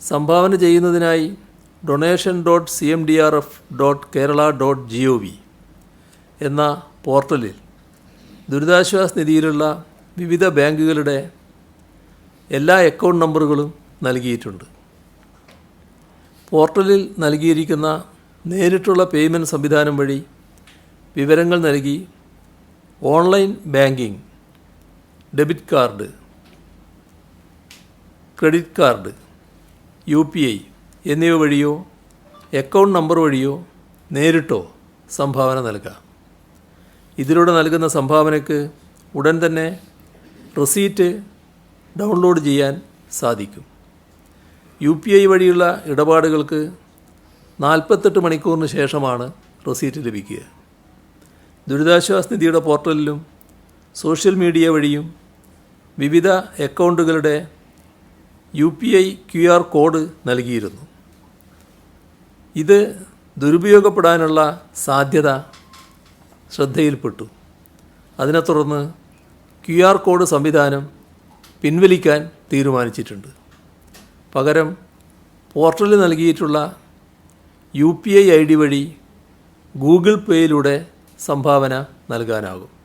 സംഭാവന ചെയ്യുന്നതിനായി donation dot C M D R F dot Kerala dot G O V എന്ന പോർട്ടലിൽ ദുരിതാശ്വാസ നിധിയിലുള്ള വിവിധ ബാങ്കുകളുടെ എല്ലാ അക്കൗണ്ട് നമ്പറുകളും നൽകിയിട്ടുണ്ട്. പോർട്ടലിൽ നൽകിയിരിക്കുന്ന നേരിട്ടുള്ള പേയ്മെന്റ് സംവിധാനം വഴി വിവരങ്ങൾ നൽകി online banking debit card credit card U P I എന്നിവ വഴിയോ അക്കൗണ്ട് നമ്പർ വഴിയോ നേരിട്ടോ സംഭാവന നൽകാം. ഇതിലൂടെ നൽകുന്ന സംഭാവനയ്ക്ക് ഉടൻ തന്നെ റെസീറ്റ് ഡൗൺലോഡ് ചെയ്യാൻ സാധിക്കും. യു പി ഐ വഴിയുള്ള ഇടപാടുകൾക്ക് നാൽപ്പത്തെട്ട് മണിക്കൂറിന് ശേഷമാണ് റെസീറ്റ് ലഭിക്കുക. ദുരിതാശ്വാസ നിധിയുടെ പോർട്ടലിലും സോഷ്യൽ മീഡിയ വഴിയും വിവിധ അക്കൗണ്ടുകളുടെ U P I Q R code നൽകിയിരുന്നു. ഇത് ദുരുപയോഗപ്പെടാനുള്ള സാധ്യത ശ്രദ്ധയിൽപ്പെട്ടു. അതിനെ തുടർന്ന് ക്യു ആർ കോഡ് സംവിധാനം പിൻവലിക്കാൻ തീരുമാനിച്ചിട്ടുണ്ട്. പകരം പോർട്ടലിൽ നൽകിയിട്ടുള്ള U P I I D വഴി ഗൂഗിൾ പേയിലൂടെ സംഭാവന നൽകാനാകും.